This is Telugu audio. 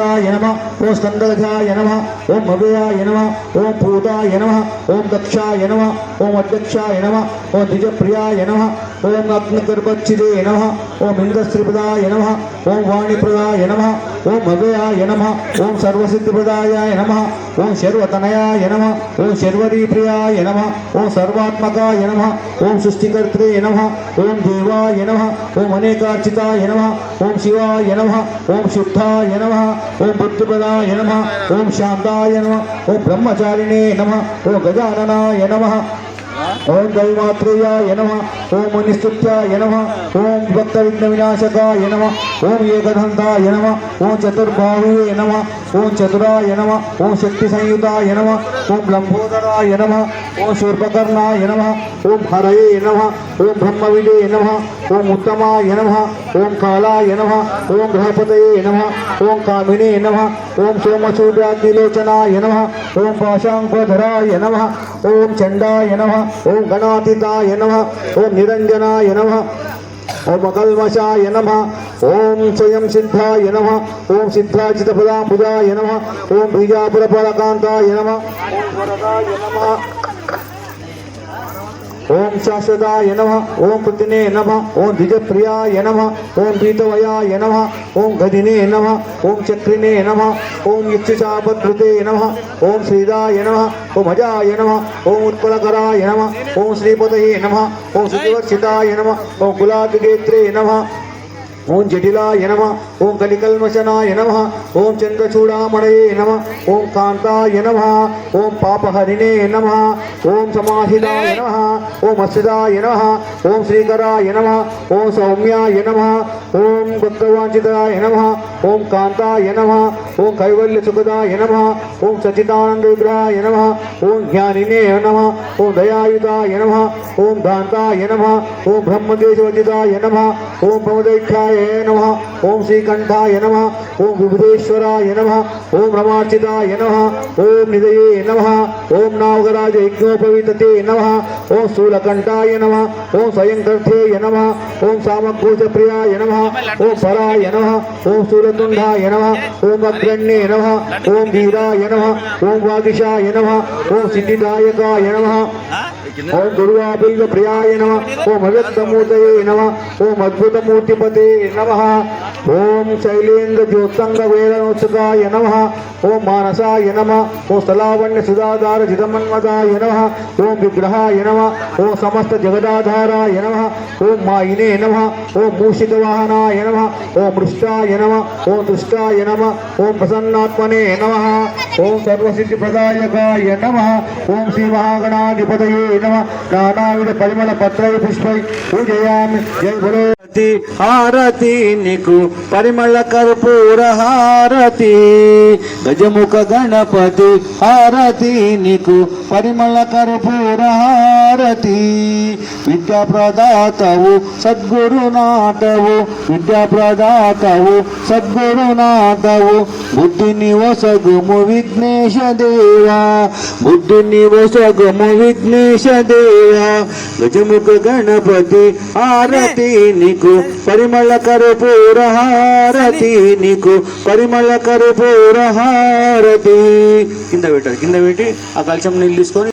స్కందాయ నమ ఓం స్కందరజాయ నమ ఓం అవ్యయాయ నమ ఓం భూతాయ నమ ఓం దక్షాయ నమ ఓం అధ్యక్షాయ నమ ఓం ద్విజప్రియాయ నమ ఓం అగ్నిగర్భచ్చిదే నమ ఓం ఇంద్రశ్రీపదాయ నమ ఓం వాణిప్రదాయ నమ ఓం అవ్యయాయ నమ ఓం సర్వసిద్ధిప్రదాయాయ నమ ఓం శర్వతనయాయ నమ ఓం శర్వరీప్రియాయ నమ ఓం సర్వాత్మకాయ నమ ఓం సృష్టికర్త్రే నమ ఓం దేవాయ నమ ఓం అనేకార్చితాయ నమ ఓం శివాయ నమ ఓం శుద్ధాయ నమ ఓం బుద్ధిపదాయ నమ ఓం శాంతాయ నమ ఓం బ్రహ్మచారిణే నమ ఓం గజాననాయ నమ ఓం దైవాత్రేయాయ నమ ఓం మునిస్తుత్యాయ నమ ఓం భక్త విఘ్న వినాశకాయ నమ ఓం ఏకదంతాయ నమ ఓం చతుర్బాహువే నమ ఓం చతురాయ నమ ఓం శక్తి సంయుతాయ నమ ఓం లంబోదరాయ నమ ఓం శూర్పకర్ణాయ నమ ఓం హరయే నమ ఓం బ్రహ్మవిదే నమ ఓం ఉత్తమాయ నమ ఓం కాళాయ నమ ఓం గృహపతయే నమ ఓం కామినే నమ ఓం సోమసూర్యాగ్నిలోచనాయ నమ ఓం పాశాంకుధరాయ నమ ఓం చండాయ నమ ఓం గణాతీతాయ నమ ఓం నిరంజనాయ నమ ఓం అకల్మషాయ నమ ఓం స్వయం సిద్ధాయ నమ ఓం సిద్ధాచిత పదాంబుజాయ నమ ఓం బీజాపుర పరకాంతాయ నమ ఓం వరదాయ నమ ఓం శాశ్వతాయ నమ ఓం పుత్రినే నమ ఓం ద్విజప్రియాయ నమ ఓం పీతవయాయ నమ ఓం గదినే నమ ఓం చక్రినే నమ ఓం యక్షుషాపద్రుతే నమ ఓం శ్రీదాయ నమ ఓం అజాయ నమ ఓం ఉత్పలకరాయ నమ ఓం శ్రీపతయే నమ ఓం శుచివర్షితాయ నమ ఓం కులాదిగేత్రే నమ ఓం జటిలాయ నమ ఓం కలికల్మశనాయ నమ ఓం చంద్రచూడామణయే నమ ఓం కాంతాయ నమ ఓం పాపహరిణే నమ ఓం సమాహితాయ నమ ఓం అసిదాయ నమ ఓం శ్రీకరాయ నమ ఓం సౌమ్యాయ నమ ఓం భక్తవాంఛితాయ నమ ఓం కాంతాయ నమ ఓం కైవల్య సుఖదాయ నమ ఓం సచిదానంద విగ్రహాయ నమ ఓం జ్ఞానినే నమ ఓం దయాయుతాయ నమ ఓం దాంతాయ నమ ఓం బ్రహ్మదేశవచితాయ నమ ఓం భవదైఖ్యాయ నమ ఓం శ్రీకంఠాయ నమ ఓం విభుధేశ్వరాయ నమ ఓం రమార్చితాయ నమ ఓం నిదయే నమ ఓం నాగరాజ యజ్ఞోపవీతతే నమ ఓం స్థూలకంఠాయ నమ ఓం స్వయంకర్థేయ నమ ఓం సామఘోష ప్రియాయ నమ ఓం పరాయ నమ ఓం స్థూలతుండాయ నమ ఓం అగ్రణ్యే నమ ఓం ధీరాయ నమ ఓం వాదిశాయ నమ ఓం సిద్ధిదాయకాయ నమ ఓం దుర్గాబిల్వ ప్రియాయ నమ ఓం అవ్యక్తమూర్తయే నమ ఓం అద్భుతమూర్తిపతే నమ ఓం శైలేంద్ర జ్యోత్సంగ వేదనోత్సుకాయ నమ ఓం మానసాయ నమ ఓ స్థలావణ్య సుధాధార చిదమన్మదాయ నమ ఓం విగ్రహాయ నమ ఓ సమస్త జగదాధారాయ నమ ఓం మాయినే నమ ఓం మూషికవాహనాయ నమ ఓం మృష్టాయ నమ ఓం దుష్టాయ నమ ఓం ప్రసన్నాత్మనే నమ ఓం సర్వసిద్ధి ప్రదాయకాయ నమ ఓం శ్రీ మహాగణాధిపతయే నమ నానావిధ పరిమళ పత్రై పుష్పై పూజయామి జై బలో హారతి నీకు పరిమళ కర్పూర హారతి గజముఖ గణపతి హారతి నీకు పరిమళ కర్పూర హారతి విద్యా ప్రదాతవు సద్గురునాథవు విద్యా ప్రదాతవు సద్గురునాథవు బుద్ధిని వసగుము విఘ్నేశ దేవా బుద్ధిని వసగుము విఘ్నేశ దేవా గజముఖ గణపతి హారతి నీకు పరిమళ కర్పూర హారతి నీకు పరిమళ కర్పూర హారతి. కింద పెట్టారు కింద పెట్టి ఆ కలశం నీళ్ళు తీసుకొని